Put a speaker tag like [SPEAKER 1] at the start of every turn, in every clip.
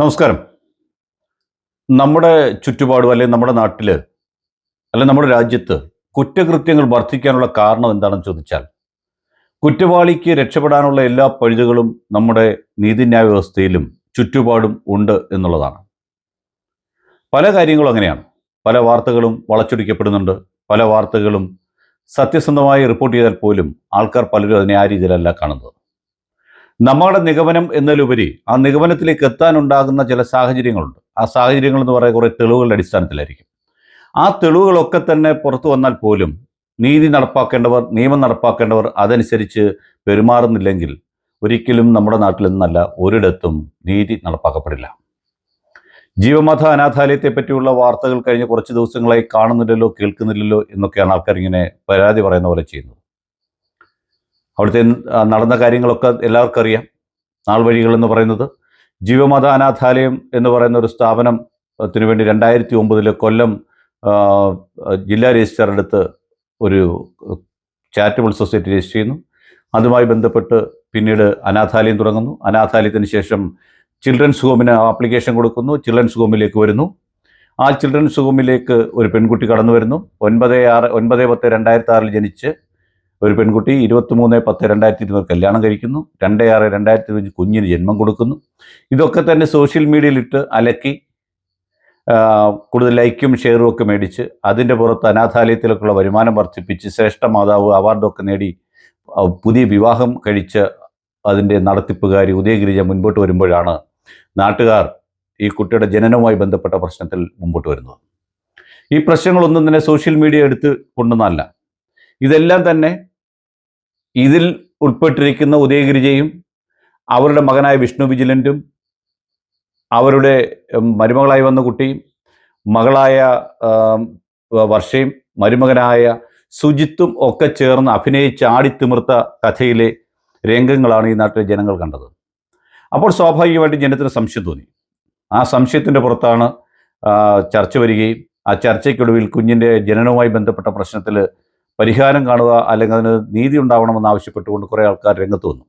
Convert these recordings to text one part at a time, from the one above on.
[SPEAKER 1] നമസ്കാരം. നമ്മുടെ ചുറ്റുപാടും അല്ലെങ്കിൽ നമ്മുടെ നാട്ടിൽ അല്ലെങ്കിൽ നമ്മുടെ രാജ്യത്ത് കുറ്റകൃത്യങ്ങൾ വർദ്ധിക്കാനുള്ള കാരണം എന്താണെന്ന് ചോദിച്ചാൽ കുറ്റവാളിക്ക് രക്ഷപ്പെടാനുള്ള എല്ലാ പഴുതുകളും നമ്മുടെ നീതിന്യായ വ്യവസ്ഥയിലും ചുറ്റുപാടും ഉണ്ട് എന്നുള്ളതാണ്. പല കാര്യങ്ങളും അങ്ങനെയാണ്. പല വാർത്തകളും വളച്ചൊടിക്കപ്പെടുന്നുണ്ട്. പല വാർത്തകളും സത്യസന്ധമായി റിപ്പോർട്ട് ചെയ്താൽ പോലും ആൾക്കാർ പലരും അതിനെ ആ രീതിയിലല്ല കാണുന്നത്. നമ്മുടെ നിഗമനം എന്നതിലുപരി ആ നിഗമനത്തിലേക്ക് എത്താനുണ്ടാകുന്ന ചില സാഹചര്യങ്ങളുണ്ട്. ആ സാഹചര്യങ്ങൾ എന്ന് പറയുന്ന കുറേ തെളിവുകളുടെ അടിസ്ഥാനത്തിലായിരിക്കും. ആ തെളിവുകളൊക്കെ തന്നെ പുറത്തു വന്നാൽ പോലും നീതി നടപ്പാക്കേണ്ടവർ നിയമം നടപ്പാക്കേണ്ടവർ അതനുസരിച്ച് പെരുമാറുന്നില്ലെങ്കിൽ ഒരിക്കലും നമ്മുടെ നാട്ടിൽ നിന്നല്ല ഒരിടത്തും നീതി നടപ്പാക്കപ്പെടില്ല. ജീവമത അനാഥാലയത്തെ പറ്റിയുള്ള വാർത്തകൾ കഴിഞ്ഞ കുറച്ച് ദിവസങ്ങളായി കാണുന്നില്ലല്ലോ കേൾക്കുന്നില്ലല്ലോ എന്നൊക്കെയാണ് ആൾക്കാർ ഇങ്ങനെ പരാതി പറയുന്ന പോലെ ചെയ്യുന്നത്. അവിടുത്തെ നടന്ന കാര്യങ്ങളൊക്കെ എല്ലാവർക്കും അറിയാം നാൾ വഴികൾ എന്ന് പറയുന്നത് ജീവമത അനാഥാലയം എന്ന് പറയുന്ന ഒരു സ്ഥാപനത്തിന് വേണ്ടി രണ്ടായിരത്തി ഒമ്പതിൽ കൊല്ലം ജില്ലാ രജിസ്ട്രാർ അടുത്ത് ഒരു ചാരിറ്റബിൾ സൊസൈറ്റി രജിസ്റ്റർ ചെയ്യുന്നു. അതുമായി ബന്ധപ്പെട്ട് പിന്നീട് അനാഥാലയം തുടങ്ങുന്നു. അനാഥാലയത്തിന് ശേഷം ചിൽഡ്രൻസ് ഹോമിന് ആപ്ലിക്കേഷൻ കൊടുക്കുന്നു. ചിൽഡ്രൻസ് ഹോമിലേക്ക് വരുന്നു. ആ ചിൽഡ്രൻസ് ഹോമിലേക്ക് ഒരു പെൺകുട്ടി കടന്നു വരുന്നു. ഒൻപത് ആറ് ഒൻപത് പത്ത് രണ്ടായിരത്തി ആറിൽ ജനിച്ച് ഒരു പെൺകുട്ടി ഇരുപത്തിമൂന്ന് പത്ത് രണ്ടായിരത്തി ഇരുപത് കല്യാണം കഴിക്കുന്നു. രണ്ട് ആറ് രണ്ടായിരത്തി ഇരുപത് കുഞ്ഞിന് ജന്മം കൊടുക്കുന്നു. ഇതൊക്കെ തന്നെ സോഷ്യൽ മീഡിയയിലിട്ട് അലക്കി കൂടുതൽ ലൈക്കും ഷെയറും ഒക്കെ മേടിച്ച് അതിന്റെ പുറത്ത് അനാഥാലയത്തിലേക്കുള്ള വരുമാനം വർദ്ധിപ്പിച്ച് ശ്രേഷ്ഠ മാതാവ് അവാർഡൊക്കെ നേടി പുതിയ വിവാഹം കഴിച്ച് അതിന്റെ നടത്തിപ്പുകാരി ഉദയഗിരിജ മുൻപോട്ട് വരുമ്പോഴാണ് നാട്ടുകാർ ഈ കുട്ടിയുടെ ജനനവുമായി ബന്ധപ്പെട്ട പ്രശ്നത്തിൽ മുമ്പോട്ട് വരുന്നത്. ഈ പ്രശ്നങ്ങളൊന്നും തന്നെ സോഷ്യൽ മീഡിയ എടുത്ത് കൊണ്ടുവന്നല്ല ഇതെല്ലാം തന്നെ ഇതിൽ ഉൾപ്പെട്ടിരിക്കുന്ന ഉദയഗിരിജയും അവരുടെ മകനായ വിഷ്ണു വിജിലന്റും അവരുടെ മരുമകളായി വന്ന കുട്ടിയും മകളായ വർഷയും മരുമകനായ സുജിത്തും ഒക്കെ ചേർന്ന് അഭിനയിച്ച് ആടിത്തിമിർത്ത കഥയിലെ രംഗങ്ങളാണ് ഈ നാട്ടിലെ ജനങ്ങൾ കണ്ടത്. അപ്പോൾ സ്വാഭാവികമായിട്ടും ജനത്തിന് സംശയം തോന്നി. ആ സംശയത്തിന്റെ പുറത്താണ് ചർച്ച വരികയും ആ ചർച്ചയ്ക്കൊടുവിൽ കുഞ്ഞിന്റെ ജനനവുമായി ബന്ധപ്പെട്ട പ്രശ്നത്തിൽ പരിഹാരം കാണുക അല്ലെങ്കിൽ അതിന് നീതി ഉണ്ടാവണമെന്ന് ആവശ്യപ്പെട്ടുകൊണ്ട് കുറേ ആൾക്കാർ രംഗത്ത് വന്നു.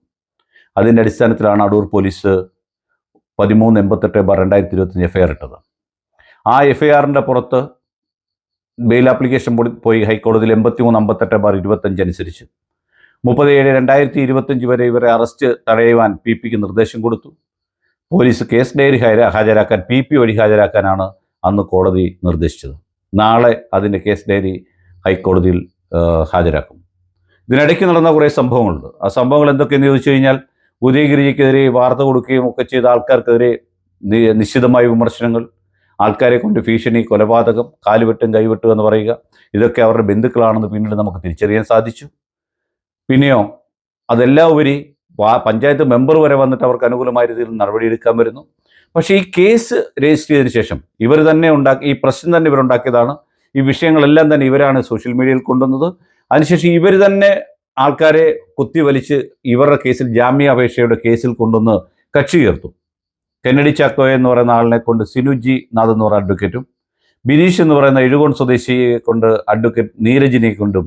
[SPEAKER 1] അതിന്റെ അടിസ്ഥാനത്തിലാണ് അടൂർ പോലീസ് പതിമൂന്ന് എൺപത്തെട്ട് ബാർ രണ്ടായിരത്തി ഇരുപത്തഞ്ച് എഫ് ഐ ആർ ഇട്ടത്. ആ എഫ് ഐ ആറിന്റെ പുറത്ത് ബെയിൽ ആപ്ലിക്കേഷൻ പോയി ഹൈക്കോടതിയിൽ എൺപത്തി മൂന്ന് അമ്പത്തെട്ട് ബാർ ഇരുപത്തഞ്ച് അനുസരിച്ച്. മുപ്പത് ഏഴ് രണ്ടായിരത്തി ഇരുപത്തഞ്ച് വരെ ഇവരെ അറസ്റ്റ് തടയുവാൻ പി പിക്ക് നിർദ്ദേശം കൊടുത്തു. പോലീസ് കേസ് ഡയറി ഹാജരാക്കാൻ പി പി വഴി ഹാജരാക്കാനാണ് അന്ന് കോടതി നിർദ്ദേശിച്ചത്. നാളെ അതിന്റെ കേസ് ഡയറി ഹൈക്കോടതിയിൽ ഹാജരാക്കും. ഇതിനിടയ്ക്ക് നടന്ന കുറേ സംഭവങ്ങളുണ്ട്. ആ സംഭവങ്ങൾ എന്തൊക്കെയെന്ന് ചോദിച്ചു കഴിഞ്ഞാൽ ഉദയഗിരിക്കെതിരെ വാർത്ത കൊടുക്കുകയും ഒക്കെ ചെയ്ത ആൾക്കാർക്കെതിരെ നിശ്ചിതമായ വിമർശനങ്ങൾ ആൾക്കാരെ കൊണ്ട് ഭീഷണി കൊലപാതകം കാലുവെട്ടും കൈവെട്ടും എന്ന് പറയുക ഇതൊക്കെ അവരുടെ ബന്ധുക്കളാണെന്ന് പിന്നീട് നമുക്ക് തിരിച്ചറിയാൻ സാധിച്ചു. പിന്നെയോ അതെല്ലാം ഉപരി പഞ്ചായത്ത് മെമ്പർ വരെ വന്നിട്ട് അവർക്ക് അനുകൂലമായ രീതിയിൽ നടപടിയെടുക്കാൻ വരുന്നു. പക്ഷേ ഈ കേസ് രജിസ്റ്റർ ചെയ്തതിനു ശേഷം ഇവർ തന്നെ ഉണ്ടാക്കി ഈ പ്രശ്നം തന്നെ ഇവരുണ്ടാക്കിയതാണ് ഈ വിഷയങ്ങളെല്ലാം തന്നെ ഇവരാണ് സോഷ്യൽ മീഡിയയിൽ കൊണ്ടുവന്നത്. അതിനുശേഷം ഇവർ തന്നെ ആൾക്കാരെ കുത്തിവലിച്ച് ഇവരുടെ കേസിൽ ജാമ്യാപേക്ഷയുടെ കേസിൽ കൊണ്ടുവന്ന് കക്ഷി ചേർത്തു. കെന്നഡി ചാക്കോ എന്ന് പറയുന്ന ആളിനെ കൊണ്ട് സിനുജി നാഥ് എന്ന് പറയുന്ന അഡ്വക്കേറ്റും ബിനീഷ് എന്ന് പറയുന്ന എഴുകോൺ സ്വദേശിയെ കൊണ്ട് അഡ്വക്കേറ്റ് നീരജിനെ കൊണ്ടും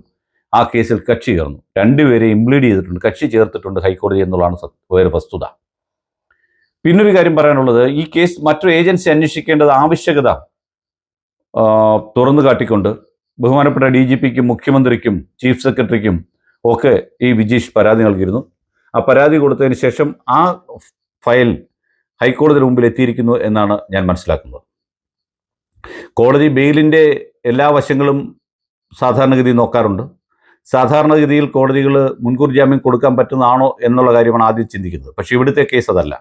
[SPEAKER 1] ആ കേസിൽ കക്ഷി ചേർന്നു. രണ്ടുപേരെ ഇംപ്ലീഡ് ചെയ്തിട്ടുണ്ട് കക്ഷി ചേർത്തിട്ടുണ്ട് ഹൈക്കോടതി എന്നുള്ളതാണ് വേറെ വസ്തുത. പിന്നൊരു കാര്യം പറയാനുള്ളത് ഈ കേസ് മറ്റൊരു ഏജൻസി അന്വേഷിക്കേണ്ടത് ആവശ്യകത. തുറന്നു കാട്ടിക്കൊണ്ട് ബഹുമാനപ്പെട്ട ഡി ജി പിക്കും മുഖ്യമന്ത്രിക്കും ചീഫ് സെക്രട്ടറിക്കും ഒക്കെ ഈ വിജീഷ് പരാതി നൽകിയിരുന്നു. ആ പരാതി കൊടുത്തതിന് ശേഷം ആ ഫയൽ ഹൈക്കോടതിയുടെ മുമ്പിൽ എത്തിയിരിക്കുന്നു എന്നാണ് ഞാൻ മനസ്സിലാക്കുന്നത്. കോടതി ബെയിലിന്റെ എല്ലാ വശങ്ങളും സാധാരണഗതിയിൽ നോക്കാറുണ്ട്. സാധാരണഗതിയിൽ കോടതികൾ മുൻകൂർ ജാമ്യം കൊടുക്കാൻ പറ്റുന്നതാണോ എന്നുള്ള കാര്യമാണ് ആദ്യം ചിന്തിക്കുന്നത്. പക്ഷേ ഇവിടുത്തെ കേസ് അതല്ല.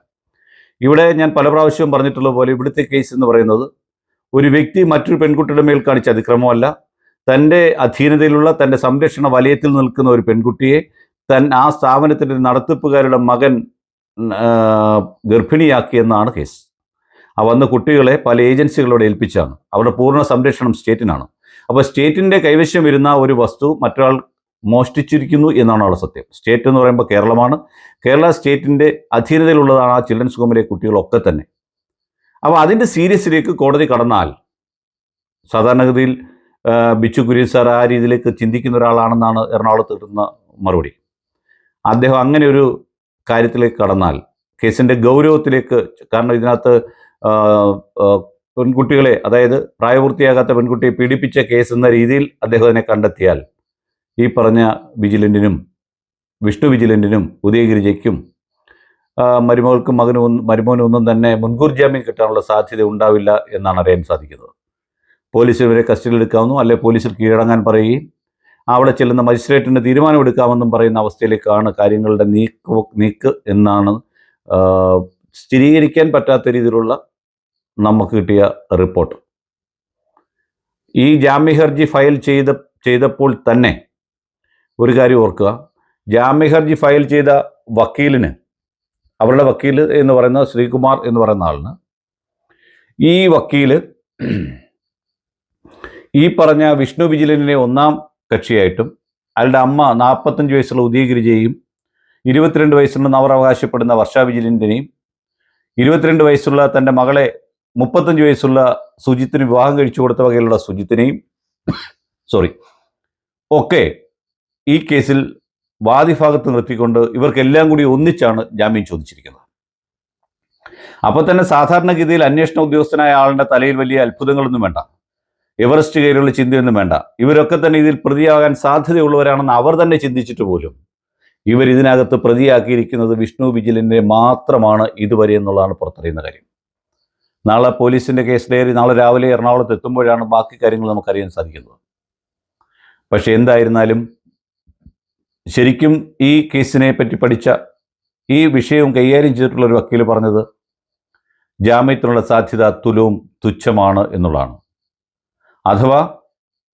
[SPEAKER 1] ഇവിടെ ഞാൻ പല പ്രാവശ്യവും പറഞ്ഞിട്ടുള്ള പോലെ ഇവിടുത്തെ കേസ് എന്ന് പറയുന്നത് ഒരു വ്യക്തി മറ്റൊരു പെൺകുട്ടിയുടെ മേൽ കാണിച്ച അതിക്രമമല്ല. തന്റെ അധീനതയിലുള്ള തന്റെ സംരക്ഷണ വലയത്തിൽ നിൽക്കുന്ന ഒരു പെൺകുട്ടിയെ തൻ ആ സ്ഥാപനത്തിന്റെ നടത്തിപ്പുകാരുടെ മകൻ ഗർഭിണിയാക്കി ഗർഭിണിയാക്കിയെന്നാണ് കേസ്. ആ വന്ന കുട്ടികളെ പല ഏജൻസികളോട് ഏൽപ്പിച്ചാണ്. അവരുടെ പൂർണ സംരക്ഷണം സ്റ്റേറ്റിനാണ്. അപ്പോൾ സ്റ്റേറ്റിന്റെ കൈവശം വരുന്ന ഒരു വസ്തു മറ്റൊരാൾ മോഷ്ടിച്ചിരിക്കുന്നു എന്നാണ് അവിടെ സത്യം. സ്റ്റേറ്റ് എന്ന് പറയുമ്പോൾ കേരളമാണ്. കേരള സ്റ്റേറ്റിന്റെ അധീനതയിലുള്ളതാണ് ആ ചിൽഡ്രൻസ് ഹോമിലെ കുട്ടികളൊക്കെ തന്നെ. അപ്പോൾ അതിന്റെ സീരിയസിലേക്ക് കോടതി കടന്നാൽ സാധാരണഗതിയിൽ ബിച്ചു കുര്യൻ സാർ ആ രീതിയിലേക്ക് ചിന്തിക്കുന്ന ഒരാളാണെന്നാണ് എറണാകുളത്ത് കിട്ടുന്ന മറുപടി. അദ്ദേഹം അങ്ങനെ ഒരു കാര്യത്തിലേക്ക് കടന്നാൽ കേസിന്റെ ഗൗരവത്തിലേക്ക് കാരണം ഇതിനകത്ത് പെൺകുട്ടികളെ അതായത് പ്രായപൂർത്തിയാകാത്ത പെൺകുട്ടിയെ പീഡിപ്പിച്ച കേസ് എന്ന രീതിയിൽ അദ്ദേഹം അതിനെ കണ്ടെത്തിയാൽ ഈ പറഞ്ഞ വിജിലന്റിനും വിഷ്ണു വിജിലന്റിനും ഉദയഗിരിജയ്ക്കും മരുമകൾക്കും മകനും മരുമോനും ഒന്നും തന്നെ മുൻകൂർ ജാമ്യം കിട്ടാനുള്ള സാധ്യത ഉണ്ടാവില്ല എന്നാണ് അറിയാൻ സാധിക്കുന്നത്. പോലീസ് ഇവരെ കസ്റ്റഡിയിൽ എടുക്കാമെന്നും അല്ലെ പോലീസിൽ കീഴടങ്ങാൻ പറയുകയും അവിടെ ചെല്ലുന്ന മജിസ്ട്രേറ്റിന് തീരുമാനമെടുക്കാമെന്നും പറയുന്ന അവസ്ഥയിലേക്കാണ് കാര്യങ്ങളുടെ നീക്ക് നീക്ക് എന്നാണ് സ്ഥിരീകരിക്കാൻ പറ്റാത്ത രീതിയിലുള്ള നമുക്ക് കിട്ടിയ റിപ്പോർട്ട്. ഈ ജാമ്യ ഹർജി ഫയൽ ചെയ്ത ചെയ്തപ്പോൾ തന്നെ ഒരു കാര്യം ഓർക്കുക. ജാമ്യ ഹർജി ഫയൽ ചെയ്ത വക്കീലിന് അവരുടെ വക്കീൽ എന്ന് പറയുന്ന ശ്രീകുമാർ എന്ന് പറയുന്ന ആളിന് ഈ വക്കീൽ ഈ പറഞ്ഞ വിഷ്ണു വിജിലനിലെ ഒന്നാം കക്ഷിയായിട്ടും അയാളുടെ അമ്മ നാൽപ്പത്തഞ്ച് വയസ്സുള്ള ഉദയഗിരിജയും ഇരുപത്തിരണ്ട് വയസ്സുണ്ടെന്ന് അവർ അവകാശപ്പെടുന്ന വർഷ വിജിലിന്റെയും ഇരുപത്തിരണ്ട് വയസ്സുള്ള തന്റെ മകളെ മുപ്പത്തഞ്ച് വയസ്സുള്ള സുജിത്തിന് വിവാഹം കഴിച്ചു കൊടുത്ത വകയിലുള്ള സുജിത്തിനെയും സോറി ഒക്കെ ഈ കേസിൽ വാദിഭാഗത്ത് നിർത്തിക്കൊണ്ട് ഇവർക്കെല്ലാം കൂടി ഒന്നിച്ചാണ് ജാമ്യം ചോദിച്ചിരിക്കുന്നത്. അപ്പോൾ തന്നെ സാധാരണഗതിയിൽ അന്വേഷണ ഉദ്യോഗസ്ഥനായ ആളുടെ തലയിൽ വലിയ അത്ഭുതങ്ങളൊന്നും വേണ്ട. എവറസ്റ്റ് കയറിയുള്ള ചിന്തയൊന്നും വേണ്ട. ഇവരൊക്കെ തന്നെ ഇതിൽ പ്രതിയാകാൻ സാധ്യതയുള്ളവരാണെന്ന് അവർ തന്നെ ചിന്തിച്ചിട്ട് പോലും ഇവർ ഇതിനകത്ത് പ്രതിയാക്കിയിരിക്കുന്നത് വിഷ്ണു വിജിലിനെ മാത്രമാണ് ഇതുവരെ എന്നുള്ളതാണ് പുറത്തറിയുന്ന കാര്യം. നാളെ പോലീസിന്റെ കേസ് ഡയറി നാളെ രാവിലെ എറണാകുളത്ത് എത്തുമ്പോഴാണ് ബാക്കി കാര്യങ്ങൾ നമുക്കറിയാൻ സാധിക്കുന്നത്. പക്ഷേ എന്തായിരുന്നാലും ശരിക്കും ഈ കേസിനെ പറ്റി പഠിച്ച ഈ വിഷയവും കൈകാര്യം ചെയ്തിട്ടുള്ള ഒരു വക്കീൽ പറഞ്ഞത് ജാമ്യത്തിനുള്ള സാധ്യത തുലവും തുച്ഛമാണ് എന്നുള്ളതാണ്. അഥവാ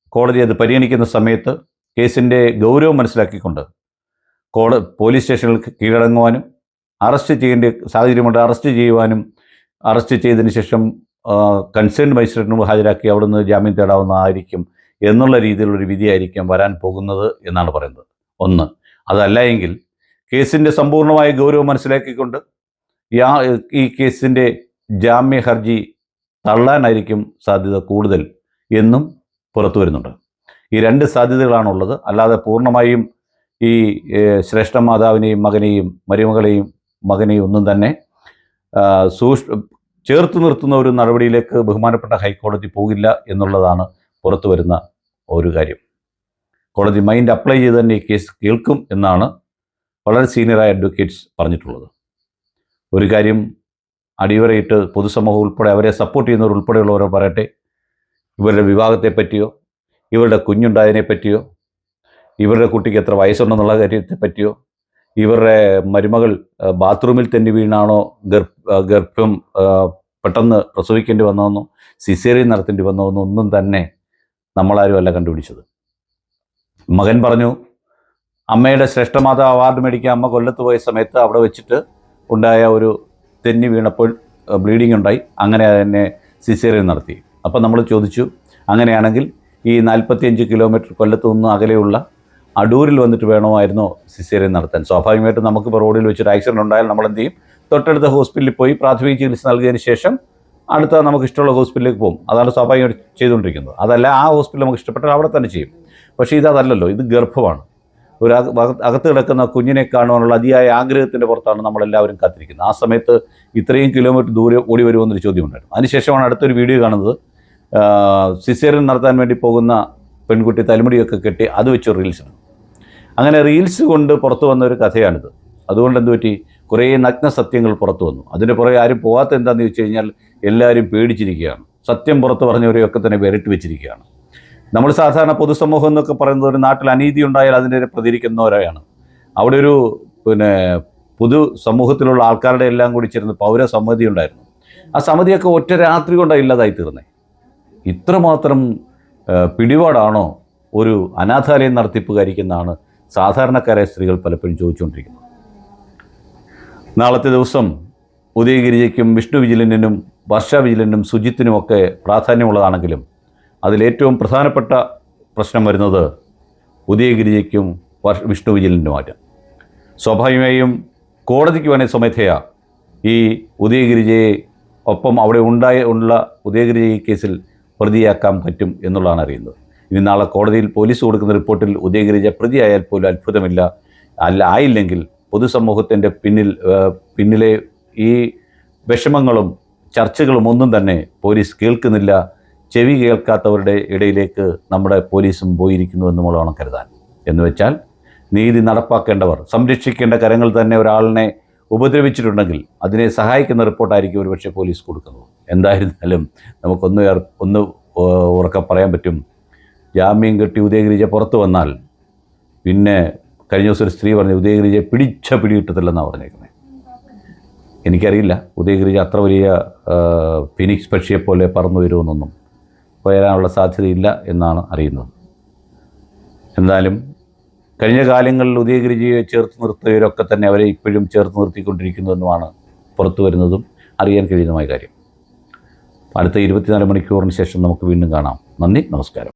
[SPEAKER 1] കോടതി അത് പരിഗണിക്കുന്ന സമയത്ത് കേസിന്റെ ഗൗരവം മനസ്സിലാക്കിക്കൊണ്ട് കോട പോലീസ് സ്റ്റേഷനിൽ കീഴടങ്ങുവാനും അറസ്റ്റ് ചെയ്യേണ്ട സാഹചര്യമുണ്ട് അറസ്റ്റ് ചെയ്യുവാനും അറസ്റ്റ് ചെയ്തതിന് ശേഷം കൺസേൺ മജിസ്ട്രേറ്റിന് ഹാജരാക്കി അവിടുന്ന് ജാമ്യം തേടാവുന്നതായിരിക്കും എന്നുള്ള രീതിയിലുള്ളൊരു വിധിയായിരിക്കും വരാൻ പോകുന്നത് എന്നാണ് പറയുന്നത്. ഒന്ന്. അതല്ല എങ്കിൽ കേസിന്റെ സമ്പൂർണമായ ഗൗരവം മനസ്സിലാക്കിക്കൊണ്ട് യാ ഈ കേസിന്റെ ജാമ്യ ഹർജി തള്ളാനായിരിക്കും സാധ്യത കൂടുതൽ എന്നും പുറത്തു വരുന്നുണ്ട്. ഈ രണ്ട് സാധ്യതകളാണുള്ളത്. അല്ലാതെ പൂർണമായും ഈ ശ്രേഷ്ഠ മാതാവിനെയും മകനെയും മരുമകളെയും മകനെയും ഒന്നും തന്നെ സൂക്ഷ ചേർത്ത് നിർത്തുന്ന ഒരു നടപടിയിലേക്ക് ബഹുമാനപ്പെട്ട ഹൈക്കോടതി പോകില്ല എന്നുള്ളതാണ് പുറത്തു വരുന്ന ഒരു കാര്യം. കോടതി മൈൻഡ് അപ്ലൈ ചെയ്ത് തന്നെ ഈ കേസ് കേൾക്കും എന്നാണ് വളരെ സീനിയറായ അഡ്വക്കേറ്റ്സ് പറഞ്ഞിട്ടുള്ളത്. ഒരു കാര്യം അടിവരയിട്ട് പൊതുസമൂഹം ഉൾപ്പെടെ അവരെ സപ്പോർട്ട് ചെയ്യുന്നവർ ഉൾപ്പെടെയുള്ളവരോ പറയട്ടെ. ഇവരുടെ വിവാഹത്തെ പറ്റിയോ ഇവരുടെ കുഞ്ഞുണ്ടായതിനെ പറ്റിയോ ഇവരുടെ കുട്ടിക്ക് എത്ര വയസ്സുണ്ടെന്നുള്ള കാര്യത്തെ പറ്റിയോ ഇവരുടെ മരുമകൾ ബാത്റൂമിൽ തന്നെ വീണാണോ ഗർഭ ഗർഭം പെട്ടെന്ന് പ്രസവിക്കേണ്ടി വന്നതെന്നോ സിസേറിയൻ നടത്തേണ്ടി വന്നതെന്നോ ഒന്നും തന്നെ നമ്മളാരും അല്ല കണ്ടുപിടിച്ചത്. മകൻ പറഞ്ഞു അമ്മയുടെ ശ്രേഷ്ഠമാത അവാർഡ് മേടിക്കാൻ അമ്മ കൊല്ലത്ത് പോയ സമയത്ത് അവിടെ വെച്ചിട്ട് ഉണ്ടായ ഒരു തെന്നി വീണപ്പോൾ ബ്ലീഡിംഗ് ഉണ്ടായി. അങ്ങനെ അതിനെ സിസേറിയൻ നടത്തി. അപ്പം നമ്മൾ ചോദിച്ചു അങ്ങനെയാണെങ്കിൽ ഈ നാൽപ്പത്തിയഞ്ച് കിലോമീറ്റർ കൊല്ലത്ത് നിന്ന് അകലെയുള്ള അടൂരിൽ വന്നിട്ട് വേണമായിരുന്നോ സിസേറിയൻ നടത്താൻ? സ്വാഭാവികമായിട്ടും നമുക്ക് റോഡിൽ വെച്ചിട്ട് ആക്സിഡന്റ് ഉണ്ടായാൽ നമ്മൾ എന്ത് ചെയ്യും? തൊട്ടടുത്ത ഹോസ്പിറ്റലിൽ പോയി പ്രാഥമിക ചികിത്സ നൽകിയതിന് ശേഷം അടുത്ത നമുക്ക് ഇഷ്ടമുള്ള ഹോസ്പിറ്റലിലേക്ക് പോകും. അതാണ് സ്വാഭാവികമായിട്ട് ചെയ്തുകൊണ്ടിരിക്കുന്നത്. അതല്ല ആ ഹോസ്പിറ്റൽ നമുക്ക് ഇഷ്ടപ്പെട്ടാൽ അവിടെ തന്നെ ചെയ്യും. പക്ഷേ ഇതല്ലല്ലോ ഇത് ഗർഭമാണ്. ഒരു അക- അക- അകത്ത് കിടക്കുന്ന കുഞ്ഞിനെ കാണുവാനുള്ള അതിയായ ആഗ്രഹത്തിന്റെ പുറത്താണ് നമ്മളെല്ലാവരും കാത്തിരിക്കുന്നത്. ആ സമയത്ത് ഇത്രയും കിലോമീറ്റർ ദൂരെ ഓടി വരുമെന്നൊരു ചോദ്യം ഉണ്ടായിരുന്നു അതിനുശേഷമാണ് അടുത്തൊരു വീഡിയോ കാണുന്നത്. സിസേറിയൻ നടത്താൻ വേണ്ടി പോകുന്ന പെൺകുട്ടി തലമുടിയൊക്കെ കെട്ടി അത് വെച്ച് റീൽസ് അങ്ങനെ റീൽസ് കൊണ്ട് പുറത്തു വന്ന ഒരു കഥയാണിത്. അതുകൊണ്ട് എന്ത് പറ്റി? കുറേ നഗ്ന സത്യങ്ങൾ പുറത്തു വന്നു. അതിന്റെ പുറകെ ആരും പോകാത്ത എന്താണെന്ന് ചോദിച്ചു കഴിഞ്ഞാൽ എല്ലാവരും പേടിച്ചിരിക്കുകയാണ്. സത്യം പുറത്ത് പറഞ്ഞവരെയൊക്കെ തന്നെ വിരട്ടി വെച്ചിരിക്കുകയാണ്. നമ്മൾ സാധാരണ പൊതുസമൂഹം എന്നൊക്കെ പറയുന്നത് ഒരു നാട്ടിൽ അനീതി ഉണ്ടായാൽ അതിനെതിരെ പ്രതികരിക്കുന്നവരാണ് അവിടെ ഒരു പിന്നെ പൊതു സമൂഹത്തിലുള്ള ആൾക്കാരുടെ എല്ലാം കൂടി ചേർന്ന് പൗരസമിതി ഉണ്ടായിരുന്നു. ആ സമിതിയൊക്കെ ഒറ്റ രാത്രി കൊണ്ടാണ് ഇല്ലാതായി തീർന്നേ. ഇത്രമാത്രം പിടിപാടാണോ ഒരു അനാഥാലയം നടത്തിപ്പുകാരിക്കുന്നതാണ് സാധാരണക്കാരായ സ്ത്രീകൾ പലപ്പോഴും ചോദിച്ചുകൊണ്ടിരിക്കുന്നത്. നാളത്തെ ദിവസം ഉദയഗിരിജയ്ക്കും വിഷ്ണു വിജിലനും വർഷ വിജിലനും സുജിത്തിനുമൊക്കെ പ്രാധാന്യമുള്ളതാണെങ്കിലും അതിലേറ്റവും പ്രധാനപ്പെട്ട പ്രശ്നം വരുന്നത് ഉദയഗിരിജയ്ക്കും വർഷ വിഷ്ണു സ്വാഭാവികമായും കോടതിക്ക് വേണേൽ സ്വമേധയാ ഈ ഉദയഗിരിജയെ ഒപ്പം അവിടെ ഉണ്ടായ ഉള്ള ഉദയഗിരി ഈ കേസിൽ പ്രതിയാക്കാൻ പറ്റും എന്നുള്ളതാണ് അറിയുന്നത്. ഇനി നാളെ കോടതിയിൽ പോലീസ് കൊടുക്കുന്ന റിപ്പോർട്ടിൽ ഉദയഗിരിജ പ്രതിയായാൽ പോലും അത്ഭുതമില്ല. അല്ല ആയില്ലെങ്കിൽ പൊതുസമൂഹത്തിന്റെ പിന്നിൽ പിന്നിലെ ഈ വിഷമങ്ങളും ചർച്ചകളും ഒന്നും തന്നെ പോലീസ് കേൾക്കുന്നില്ല. ചെവി കേൾക്കാത്തവരുടെ ഇടയിലേക്ക് നമ്മുടെ പോലീസും പോയിരിക്കുന്നു എന്ന് വേണം കരുതാൻ. എന്ന് വെച്ചാൽ നീതി നടപ്പാക്കേണ്ടവർ സംരക്ഷിക്കേണ്ട കരങ്ങൾ തന്നെ ഒരാളിനെ ഉപദ്രവിച്ചിട്ടുണ്ടെങ്കിൽ അതിനെ സഹായിക്കുന്ന റിപ്പോർട്ടായിരിക്കും ഒരുപക്ഷെ പോലീസ് കൊടുക്കുന്നത്. എന്തായിരുന്നാലും നമുക്കൊന്ന് ഒന്ന് ഉറക്കം പറയാൻ പറ്റും. ജാമ്യം കെട്ടി ഉദയഗിരിജ പുറത്തു വന്നാൽ പിന്നെ കഴിഞ്ഞ ദിവസം ഒരു സ്ത്രീ പറഞ്ഞു ഉദയഗിരിജയെ പിടിച്ച പിടി കിട്ടത്തില്ലെന്നാണ് പറഞ്ഞേക്കുന്നത് എനിക്കറിയില്ല. ഉദയഗിരിജ അത്ര വലിയ ഫിനിക്സ് പക്ഷിയെപ്പോലെ പറന്നു വരുമെന്നൊന്നും. വരാനുള്ള സാധ്യതയില്ല എന്നാണ് അറിയുന്നത്. എന്തായാലും കഴിഞ്ഞ കാലങ്ങളിൽ ഉദയഗിരിജിയെ ചേർത്ത് നിർത്തിയവരൊക്കെ തന്നെ അവരെ ഇപ്പോഴും ചേർത്ത് നിർത്തിക്കൊണ്ടിരിക്കുന്നുവെന്നുമാണ് പുറത്തു വരുന്നതും അറിയാൻ കഴിയുന്നതുമായ കാര്യം. അടുത്ത ഇരുപത്തിനാല് മണിക്കൂറിന് ശേഷം നമുക്ക് വീണ്ടും കാണാം. നന്ദി നമസ്കാരം.